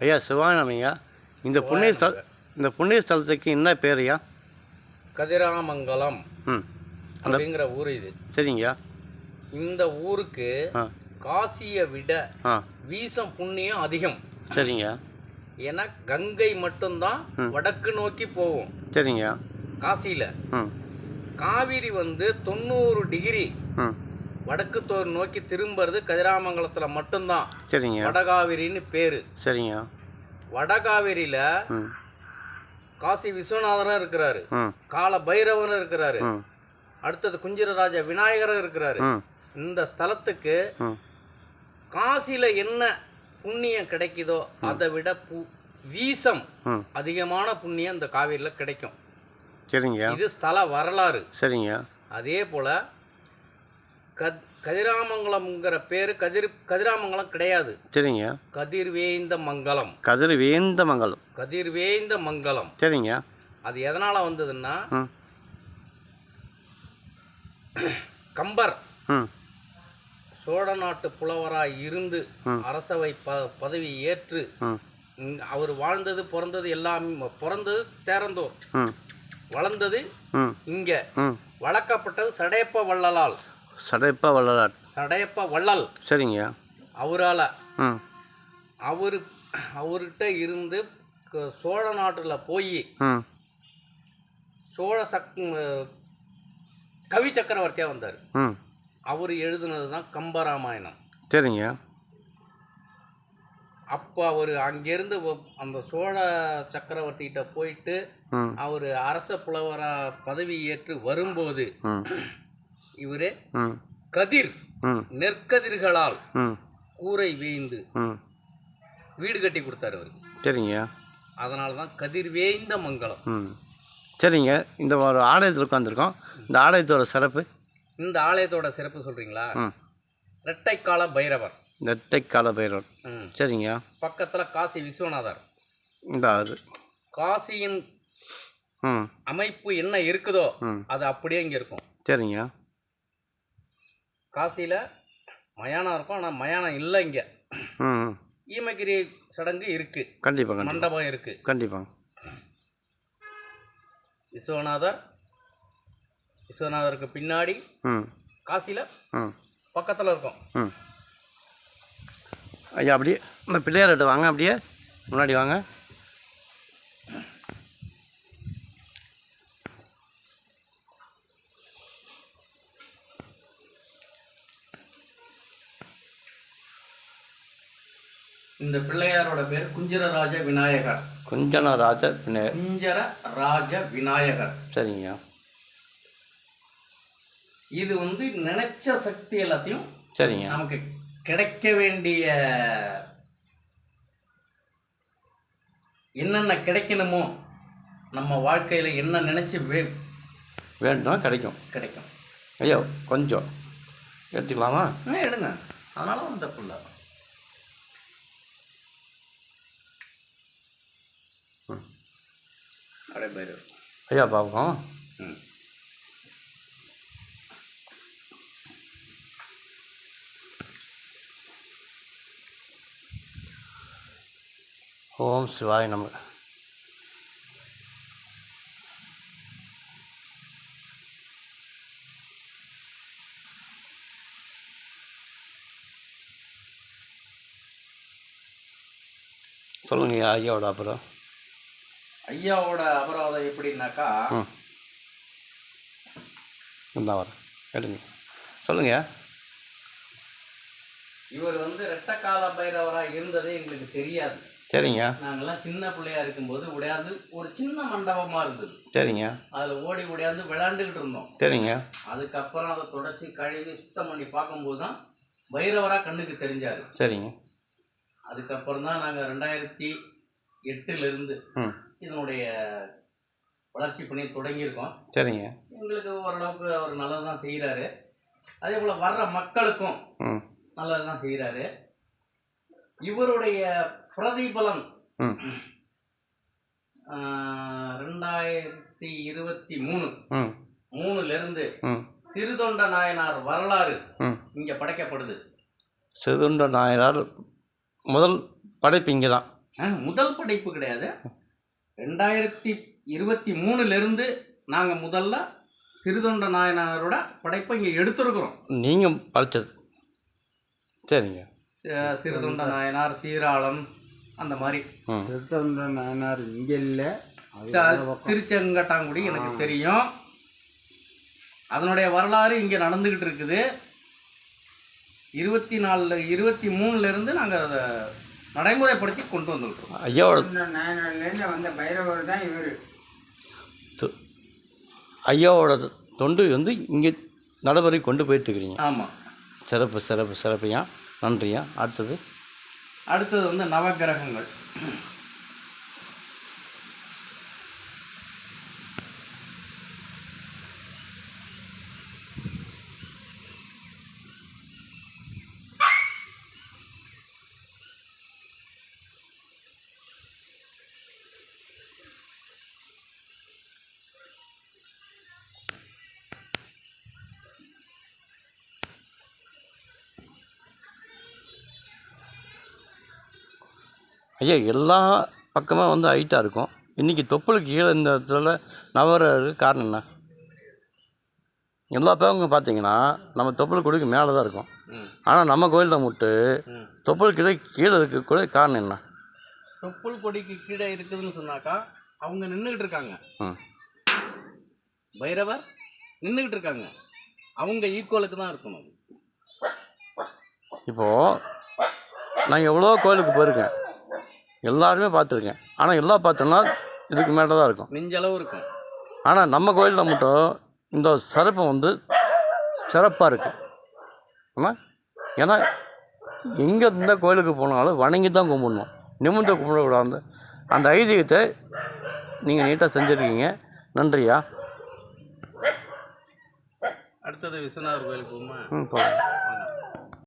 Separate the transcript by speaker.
Speaker 1: ஐயா சிவானமையா இந்த புண்ணிய ஸ்தல இந்த புண்ணிய ஸ்தலத்துக்கு என்ன பேர் ஐயா?
Speaker 2: கதிராமங்கலம்
Speaker 1: ம்.
Speaker 2: அப்படிங்கிற ஊர் இது.
Speaker 1: சரிங்கய்யா
Speaker 2: இந்த ஊருக்கு
Speaker 1: ஆ.
Speaker 2: காசியை விட
Speaker 1: ஆ.
Speaker 2: வீசம் புண்ணியம் அதிகம்.
Speaker 1: சரிங்கய்யா
Speaker 2: ஏன்னா கங்கை மட்டும்தான் வடக்கு நோக்கி போகும்.
Speaker 1: சரிங்கய்யா
Speaker 2: காசியில.
Speaker 1: ம்.
Speaker 2: காவிரி வந்து தொண்ணூறு டிகிரி
Speaker 1: ம்.
Speaker 2: வடக்கு தோ- நோக்கி திரும்புறது கதிராமங்கலத்துல மட்டும்தான்.
Speaker 1: சரிங்க.
Speaker 2: வடகாவிரின்னு பேரு.
Speaker 1: சரிங்க.
Speaker 2: வடகாவிரியில காசி விஸ்வநாதரும் இருக்கிறாரு. கால பைரவனும் இருக்கிறாரு. அடுத்தது குஞ்சிரராஜ விநாயகரும் இருக்கிறாரு. இந்த ஸ்தலத்துக்கு
Speaker 1: ம்.
Speaker 2: காசியில என்ன புண்ணியம் கிடைக்குதோ அதை விட பு வீசம் அதிகமான புண்ணியம் இந்த காவிரியில் கிடைக்கும்.
Speaker 1: சரிங்கய்யா
Speaker 2: இது ஸ்தல வரலாறு.
Speaker 1: சரிங்க.
Speaker 2: அதே போல கத் கதிராமங்கலம்ங்கிற பேர் கதிர் கதிராமங்கலம் கிடையாது.
Speaker 1: சரிங்க.
Speaker 2: கதிர்வேந்த மங்கலம்.
Speaker 1: கதிர் வேந்த மங்கலம்.
Speaker 2: கதிர்வேந்த மங்கலம்.
Speaker 1: சரிங்க.
Speaker 2: அது எதனால வந்ததுன்னா கம்பர். சோழ நாட்டு புலவராய் இருந்து அரசவை ப பதவி ஏற்று அவர் வாழ்ந்தது பிறந்தது எல்லாமே பிறந்தது தேரந்தூர். வளர்ந்தது இங்க. வளர்க்கப்பட்டது சடையப்ப வள்ளலால்.
Speaker 1: சடைப்பா வள்ளலார்.
Speaker 2: சடையப்ப வள்ளல்.
Speaker 1: சரிங்க.
Speaker 2: அவரால்.
Speaker 1: ம்
Speaker 2: அவரு அவர்கிட்ட இருந்து க- சோழ நாட்டில் போய்
Speaker 1: ம்
Speaker 2: சோழ சக் கவி சக்கரவர்த்தியாக வந்தார்.
Speaker 1: ம்
Speaker 2: அவர் எழுதுனது தான் கம்பராமாயணம்.
Speaker 1: சரிங்க.
Speaker 2: அப்போ அவர் அங்கேருந்து அந்த சோழ சக்கரவர்த்திகிட்ட போயிட்டு
Speaker 1: ம்
Speaker 2: அவர் அரச புலவரா பதவி ஏற்று வரும்போது
Speaker 1: ம்
Speaker 2: இவர் கதிர் நெற்கதிர்களால் கூரை வேய்ந்து வீடு கட்டி கொடுத்தாரு அவர்.
Speaker 1: சரிங்க.
Speaker 2: அதனால தான் கதிர் வேய்ந்த மங்கலம்
Speaker 1: ம். சரிங்க. இந்த ஒரு ஆலயத்தில் உட்காந்துருக்கோம் இந்த ஆலயத்தோட சிறப்பு?
Speaker 2: இந்த ஆலயத்தோட சிறப்பு சொல்றீங்களா?
Speaker 1: ம்.
Speaker 2: இரட்டைக்கால பைரவர்.
Speaker 1: நெட்டை கால பைரவர்.
Speaker 2: ம்.
Speaker 1: சரிங்க.
Speaker 2: பக்கத்துல காசி விஸ்வநாதர்.
Speaker 1: இந்த அது.
Speaker 2: காசியின்
Speaker 1: ம்.
Speaker 2: அமைப்பு என்ன இருக்குதோ அது அப்படியே இங்க இருக்கும்.
Speaker 1: சரிங்க.
Speaker 2: காசியில மயானம் இருக்கும். ஆனா மயானம் இல்லை இங்க. ஈமகிரி சடங்கு இருக்கு.
Speaker 1: கண்டிப்பாக கண்டிப்பாக
Speaker 2: மண்டபம் இருக்கு.
Speaker 1: கண்டிப்பாங்க
Speaker 2: விஸ்வநாதர் விஸ்வநாதருக்கு பின்னாடி
Speaker 1: ம்.
Speaker 2: காசியில
Speaker 1: ம்.
Speaker 2: பக்கத்துல இருக்கும்.
Speaker 1: ம். ஐயா அப்படியே இந்த பிள்ளையார்கிட்ட வாங்க அப்படியே. முன்னாடி வாங்க.
Speaker 2: இந்த பிள்ளையாரோட பேர் குஞ்சரராஜ விநாயகர்.
Speaker 1: கொஞ்சம் ராஜா பின்ன
Speaker 2: குஞ்சர ராஜ விநாயகர்.
Speaker 1: சரிங்க.
Speaker 2: இது வந்து நினைச்ச சக்தி எல்லாத்தையும்
Speaker 1: சரிங்க.
Speaker 2: நமக்கு கிடைக்க வேண்டிய என்னென்ன கிடைக்கணுமோ நம்ம வாழ்க்கையில் என்ன நினச்சி வே
Speaker 1: வேண்டும் கிடைக்கும்.
Speaker 2: கிடைக்கும்.
Speaker 1: ஐயா கொஞ்சம். எடுத்துக்கலாமா?
Speaker 2: எடுங்க. அதனால வந்து தப்பு போயிரு
Speaker 1: ஐயா பார்ப்போம் ஓம் சிவாய நம. சொல்லுங்க ஐயாவோட அப்புறம்.
Speaker 2: ஐயாவோட அபராதம் எப்படின்னாக்கா
Speaker 1: இந்தா வரேன் எடுங்க சொல்லுங்க.
Speaker 2: இவர் வந்து ரெட்டக்கால பைரவராக இருந்ததே எங்களுக்கு தெரியாது.
Speaker 1: சரிங்க.
Speaker 2: நாங்கெல்லாம் சின்ன பிள்ளையா இருக்கும்போது உடையாது ஒரு சின்ன மண்டபமா இருந்தது.
Speaker 1: சரிங்க.
Speaker 2: அதுல ஓடி ஓடியாந்து விளையாண்டுக்கிட்டு இருந்தோம்.
Speaker 1: சரிங்க.
Speaker 2: அதுக்கப்புறம் அதை தொடச்சி கழுவி சுத்தம் பண்ணி பார்க்கும்போது தான் பைரவரா கண்ணுக்கு தெரிஞ்சாரு.
Speaker 1: சரிங்க.
Speaker 2: அதுக்கப்புறம் தான் நாங்கள் ரெண்டாயிரத்தி எட்டுல இருந்து
Speaker 1: ம்.
Speaker 2: இதனுடைய வளர்ச்சி பணி தொடங்கியிருக்கோம்.
Speaker 1: சரிங்க.
Speaker 2: எங்களுக்கு ஓரளவுக்கு அவர் நல்லது தான் செய்கிறாரு அதே போல் வர்ற மக்களுக்கும் நல்லது தான் செய்கிறாரு இவருடைய பிரதிபலன் ரெண்டாயிரத்தி இருபத்தி மூணு
Speaker 1: ம்.
Speaker 2: மூணுல இருந்து
Speaker 1: ம்.
Speaker 2: திருதொண்ட நாயனார் வரலாறு இங்க படைக்கப்படுது.
Speaker 1: சிறுந்த நாயனார் முதல் படைப்பு இங்கே தான்
Speaker 2: முதல் படைப்பு கிடையாது. ரெண்டாயிரத்தி இருபத்தி மூணுலேருந்து நாங்கள் முதல்ல சிறுதொண்ட நாயனாரோட படைப்பை இங்கே எடுத்திருக்கிறோம்.
Speaker 1: நீங்கள் படித்தது சரிங்க.
Speaker 2: சிறுதொண்ட நாயனார் சீராளம் அந்த மாதிரி.
Speaker 1: ம்.
Speaker 3: சிறுத்தொண்ட நாயனார் இங்கே இல்லை.
Speaker 2: திருச்செங்கட்டாங்குடி எனக்கு தெரியும். அதனுடைய வரலாறு இங்கே நடந்துக்கிட்டு இருக்குது. இருபத்தி நாலில் இருபத்தி மூணுலேருந்து நாங்கள் அதை நடைமுறைப்படுத்தி கொண்டு வந்துருக்கோம்
Speaker 1: ஐயாவோட
Speaker 3: நாயனார்லேருந்து வந்த பைரவர் தான் இவர்.
Speaker 1: தொ- ஐயாவோட தொண்டு வந்து இங்கே நடைமுறை கொண்டு போயிட்டு இருக்கிறீங்க
Speaker 2: ஆமாம்
Speaker 1: சிறப்பு சிறப்பு சிறப்புயா? நன்றியா? அடுத்தது?
Speaker 2: அடுத்தது வந்து நவக்கிரகங்கள்.
Speaker 1: ஐயா எல்லா பக்கமே வந்து ஹைட்டாக இருக்கும். இன்றைக்கி தொப்புளுக்கு கீழே இந்த இடத்துல நவர காரணம் என்ன? எல்லா பக்கம் பார்த்தீங்கன்னா நம்ம தொப்புள் கொடிக்கு மேலே தான் இருக்கும். ஆனால் நம்ம கோயிலில் மட்டும் தொப்புள் கீழே கீழே இருக்க கூட காரணம் என்ன?
Speaker 2: தொப்புள் கொடிக்கு கீழே இருக்குதுன்னு சொன்னாக்கா அவங்க நின்றுக்கிட்டு இருக்காங்க.
Speaker 1: ம்
Speaker 2: பைரவர் நின்றுக்கிட்டு இருக்காங்க. அவங்க ஈக்குவலுக்கு தான் இருக்கணும்.
Speaker 1: இப்போது நான் எவ்வளோ கோயிலுக்கு போயிருக்கேன். எல்லாருமே பார்த்துருக்கேன். ஆனால் எல்லாம் பார்த்தோன்னா இதுக்கு மேலே தான் இருக்கும்.
Speaker 2: நெஞ்சளவு இருக்கும்.
Speaker 1: ஆனால் நம்ம கோயிலில் மட்டும் இந்த சிறப்பு வந்து சிறப்பாக இருக்குது ஆமாம் ஏன்னா எங்கே எந்த கோயிலுக்கு போனாலும் வணங்கி தான் கும்பிடணும். நிமிர்ந்து கும்பிடக்கூடாது. அந்த ஐதீகத்தை நீங்கள் நீட்டாக செஞ்சுருக்கீங்க. நன்றியா?
Speaker 2: அடுத்தது விஸ்வநாதர் கோயிலுக்கு போமா?
Speaker 1: ம் போகலாம்